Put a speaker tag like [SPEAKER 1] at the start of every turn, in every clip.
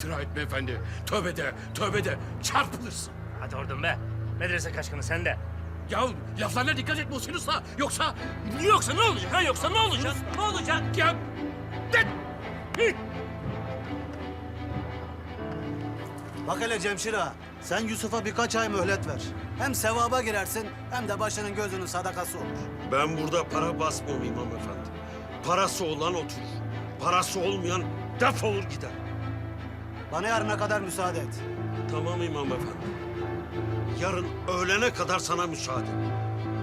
[SPEAKER 1] İftira etme efendi. Tövbe de, tövbe de. Çarpılırsın.
[SPEAKER 2] Hadi oradan be. Medrese kaçkını sen de.
[SPEAKER 1] Ya laflarına dikkat et Muhsin Usta. Yoksa...
[SPEAKER 2] Yoksa ne olacak ha? Yoksa ne olacak? Ne olacak?
[SPEAKER 1] Ya... De... Hı!
[SPEAKER 3] Bak hele Cemşir ağa, sen Yusuf'a birkaç ay mühlet ver. Hem sevaba girersin hem de başının gözünün sadakası olur.
[SPEAKER 4] Ben burada para basmıyorum imam efendi. Parası olan oturur. Parası olmayan defolur gider.
[SPEAKER 3] Bana yarına kadar müsaade et.
[SPEAKER 4] Tamam imam efendi. Yarın öğlene kadar sana müsaade.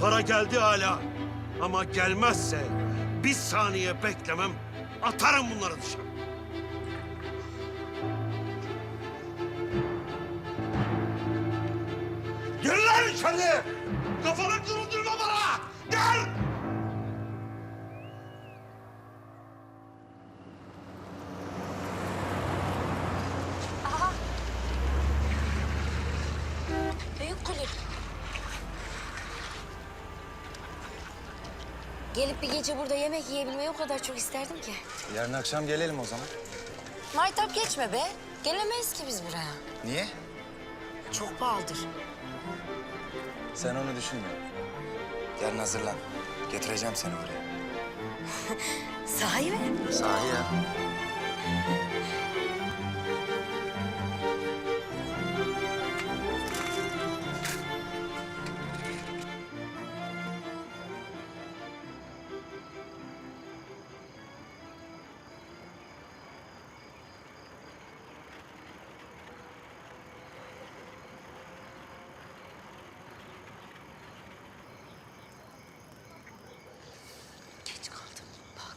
[SPEAKER 4] Para geldi hala. Ama gelmezse bir saniye beklemem. Atarım bunları dışarı. Gel lan içeri! Kafanı kırıldırma bana! Gel!
[SPEAKER 5] Gelip bir gece burada yemek yiyebilmeyi o kadar çok isterdim ki.
[SPEAKER 6] Yarın akşam gelelim o zaman.
[SPEAKER 5] Maytap geçme be. Gelemeyiz ki biz buraya.
[SPEAKER 6] Niye?
[SPEAKER 5] Çok pahalıdır.
[SPEAKER 6] Sen onu düşünme. Yarın hazırlan. Getireceğim seni buraya.
[SPEAKER 5] Sahi mi?
[SPEAKER 6] Sahi ya.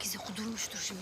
[SPEAKER 5] Pakize kudurmuştur şimdi.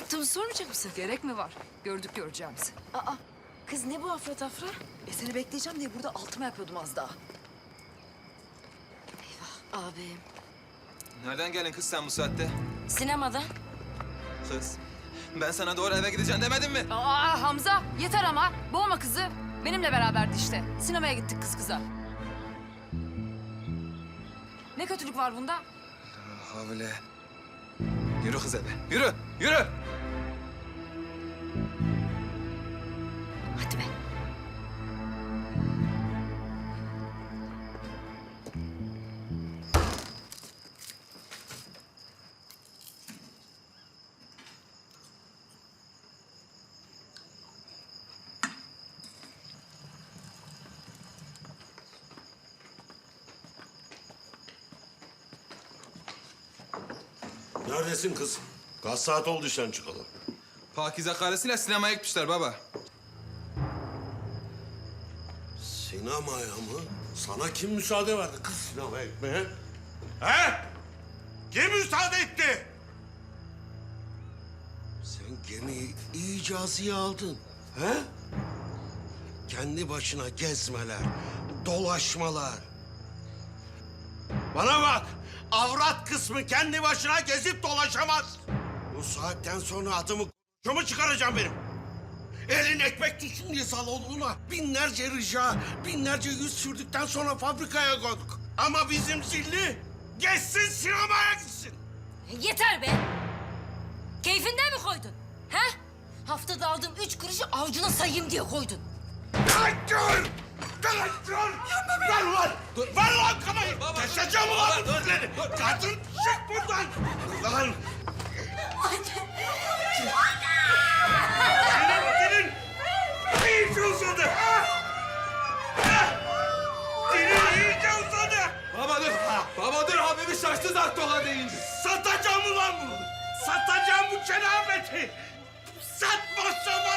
[SPEAKER 5] Yaptığımı sormayacak mısın?
[SPEAKER 7] Gerek mi var? Gördük göreceğimizi.
[SPEAKER 5] Aa, kız ne bu afra tafra?
[SPEAKER 7] E seni bekleyeceğim diye burada altıma yapıyordum az daha.
[SPEAKER 5] Abi,
[SPEAKER 8] Nereden geldin kız sen bu saatte?
[SPEAKER 5] sinemadan.
[SPEAKER 8] Kız. Ben sana doğru eve gideceksin demedim mi?
[SPEAKER 7] Aa Hamza yeter ama. Boğma kızı. Benimle beraberdi işte. Sinemaya gittik kız kıza. Ne kötülük var bunda?
[SPEAKER 8] Havle. Yürü kız eve. Yürü, yürü.
[SPEAKER 5] Hadi be.
[SPEAKER 4] Neredesin kız? Kaç saat oldu işten çıkalım?
[SPEAKER 8] Pakize karısıyla sinemaya gitmişler baba.
[SPEAKER 4] Sinemaya mı? Sana kim müsaade verdi kız sinemaya gitmeye? He? Kim müsaade etti? Sen gemiyi iyice azıya aldın. He? Kendi başına gezmeler, dolaşmalar. Bana bak, avrat kısmı kendi başına gezip dolaşamaz. Bu saatten sonra adımı mu çıkaracağım benim? Elin ekmek diye salonuna binlerce rica, binlerce yüz sürdükten sonra fabrikaya koyduk. Ama bizim zilli geçsin sinemaya gitsin.
[SPEAKER 5] Yeter be! Keyfinden mi koydun? He? Haftada aldığım üç kuruşu avucuna sayayım diye koydun.
[SPEAKER 4] Kaçın! Kaçın! Ver lan! Ver lan kafayı! Keseceğim ulan bu dizleri! Kadın çık buradan! Lan! Dilin, dilin! İyice uzadı! ha? Ha? Dilin iyice uzadı!
[SPEAKER 8] Baba dur. Baba dur Habibi şaştı zaktola deyince.
[SPEAKER 4] Satacağım ulan bunu! Satacağım bu cenabeti! Satmazsam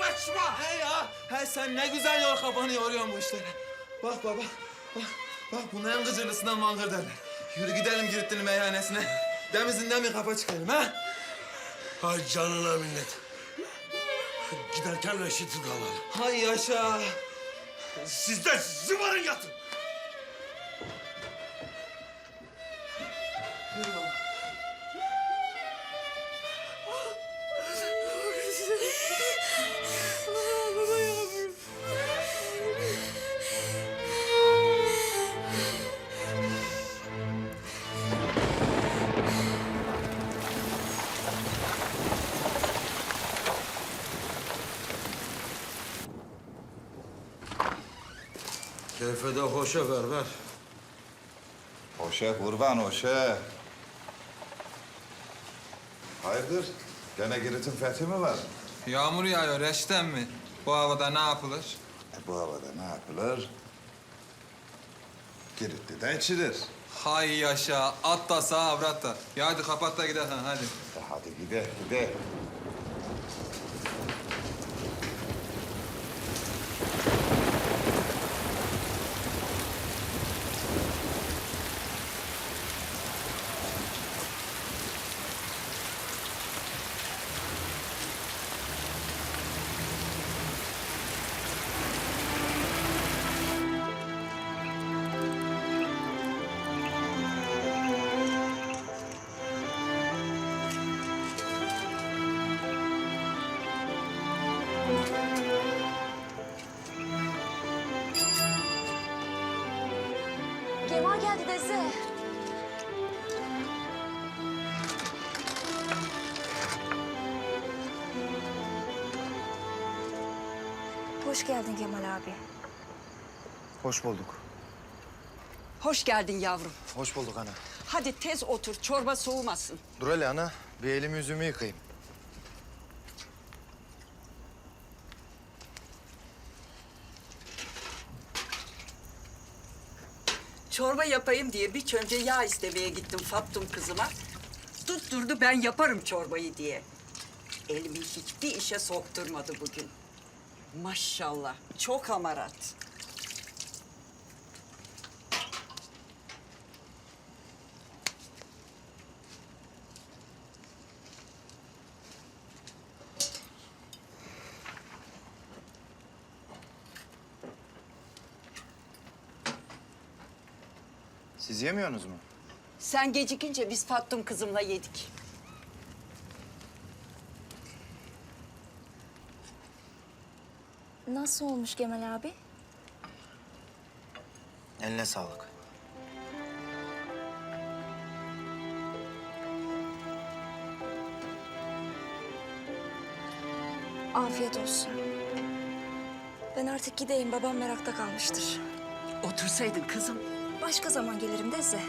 [SPEAKER 4] başıma!
[SPEAKER 8] He ya. He sen ne güzel yor kafanı yoruyorsun bu işlere. Bak baba. Bak. Bak bunların gıcırlısından mangır derler. Yürü gidelim Giritli'nin meyhanesine. Demizinden bir kafa çıkarım ha.
[SPEAKER 4] Hay canına minnet. Giderken Reşit'i de alalım.
[SPEAKER 8] Hay yaşa.
[SPEAKER 9] Siz de zıvarın yatın.
[SPEAKER 4] Keyfe de hoşa ver ver.
[SPEAKER 10] Hoşe kurban hoşe. Hayırdır? Gene Girit'in fethi mi var?
[SPEAKER 8] Yağmur yağıyor reşten mi? Bu havada ne yapılır?
[SPEAKER 10] E, bu havada ne yapılır? Giritli de içilir.
[SPEAKER 8] Hay yaşa, at da sağ avrat da. Ya hadi kapat da gidelim hadi.
[SPEAKER 10] E, hadi gide gide.
[SPEAKER 11] Hoş geldin Kemal abi.
[SPEAKER 6] Hoş bulduk.
[SPEAKER 12] Hoş geldin yavrum.
[SPEAKER 6] Hoş bulduk ana.
[SPEAKER 12] Hadi tez otur, çorba soğumasın.
[SPEAKER 6] Dur hele ana. Bir elimi yüzümü yıkayayım.
[SPEAKER 12] Çorba yapayım diye bir çönce yağ istemeye gittim Fattum kızıma. Tutturdu ben yaparım çorbayı diye. Elimi hiçbir işe sokturmadı bugün. Maşallah, çok hamarat.
[SPEAKER 6] Siz yemiyorsunuz mu?
[SPEAKER 12] Sen gecikince biz Fattum kızımla yedik.
[SPEAKER 11] Nasıl olmuş Kemal abi?
[SPEAKER 6] Eline sağlık.
[SPEAKER 11] Afiyet olsun. Ben artık gideyim. Babam merakta kalmıştır.
[SPEAKER 12] Otursaydın kızım.
[SPEAKER 11] Başka zaman gelirim Deze.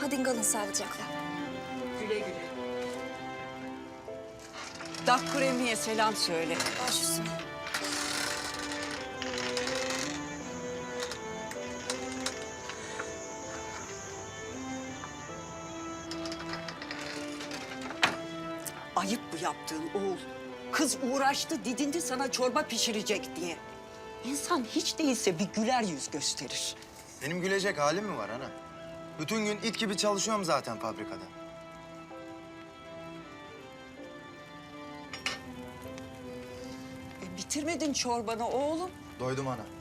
[SPEAKER 11] Hadi kalın sağlıcakla.
[SPEAKER 12] Güle güle. Dakkur emmiye selam söyle.
[SPEAKER 11] Baş üstüne.
[SPEAKER 12] Yaptığın oğul. Kız uğraştı, didindi sana çorba pişirecek diye. İnsan hiç değilse bir güler yüz gösterir.
[SPEAKER 6] Benim gülecek halim mi var ana? Bütün gün it gibi çalışıyorum zaten fabrikada.
[SPEAKER 12] E, bitirmedin çorbanı oğlum.
[SPEAKER 6] Doydum ana.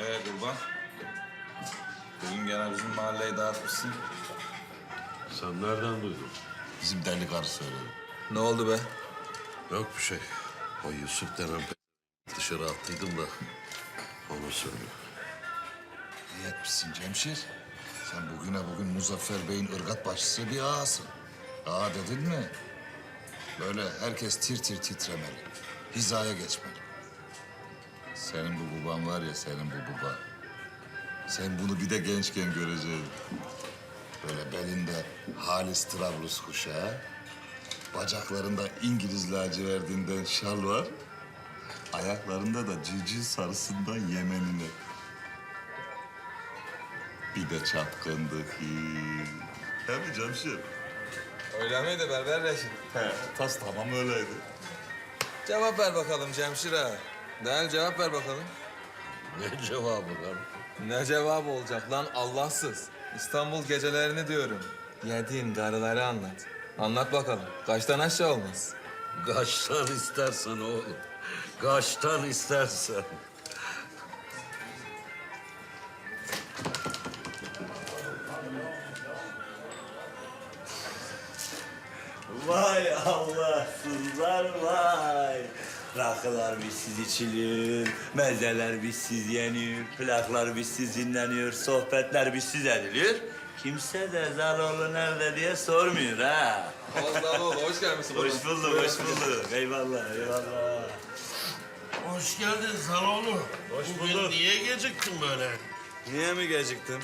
[SPEAKER 10] Ee kurban? Bugün gene bizim mahalleyi dağıtmışsın.
[SPEAKER 4] Sen nereden duydun?
[SPEAKER 9] Bizim deli karı söyledi.
[SPEAKER 8] Ne oldu be?
[SPEAKER 4] Yok bir şey. O Yusuf denen dışarı attıydım da onu söylüyor.
[SPEAKER 9] İyi etmişsin Cemşir. Sen bugüne bugün Muzaffer Bey'in ırgat başçısı bir ağasın. Ağa dedin mi? Böyle herkes tir tir titremeli. Hizaya geçmeli. Senin bu baban var ya, senin bu baba. Sen bunu bir de gençken göreceksin. Böyle belinde halis Trablus kuşağı, bacaklarında İngiliz laciverdinden şal var, ayaklarında da civciv sarısından yemenine. Bir de çapkındık. Değil mi Cemşir?
[SPEAKER 8] Öyle miydi berber Reşit?
[SPEAKER 9] He, tas tamam öyleydi.
[SPEAKER 8] Cevap ver bakalım Cemşir ağa. Değil cevap ver bakalım.
[SPEAKER 1] Ne cevabı lan?
[SPEAKER 8] Ne cevap olacak lan Allahsız. İstanbul gecelerini diyorum. Yediğin karıları anlat. Anlat bakalım. Kaçtan aşağı olmaz.
[SPEAKER 1] Kaçtan istersen oğlum. Kaçtan istersen.
[SPEAKER 13] Vay Allahsızlar vay. Rakılar bizsiz içilir, mezeler bizsiz yenir, plaklar bizsiz dinleniyor, sohbetler bizsiz edilir. Kimse de Zaloğlu nerede diye sormuyor ha.
[SPEAKER 8] Allah, hoş gelmişsin.
[SPEAKER 13] Hoş bulduk, hoş bulduk. Eyvallah, eyvallah.
[SPEAKER 4] Hoş geldin Zaloğlu. Hoş bulduk. Niye geciktin böyle?
[SPEAKER 13] Niye mi geciktim?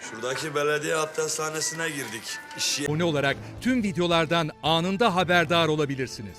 [SPEAKER 13] Şuradaki belediye abdesthanesine girdik. İş
[SPEAKER 14] Abone olarak tüm videolardan anında haberdar olabilirsiniz.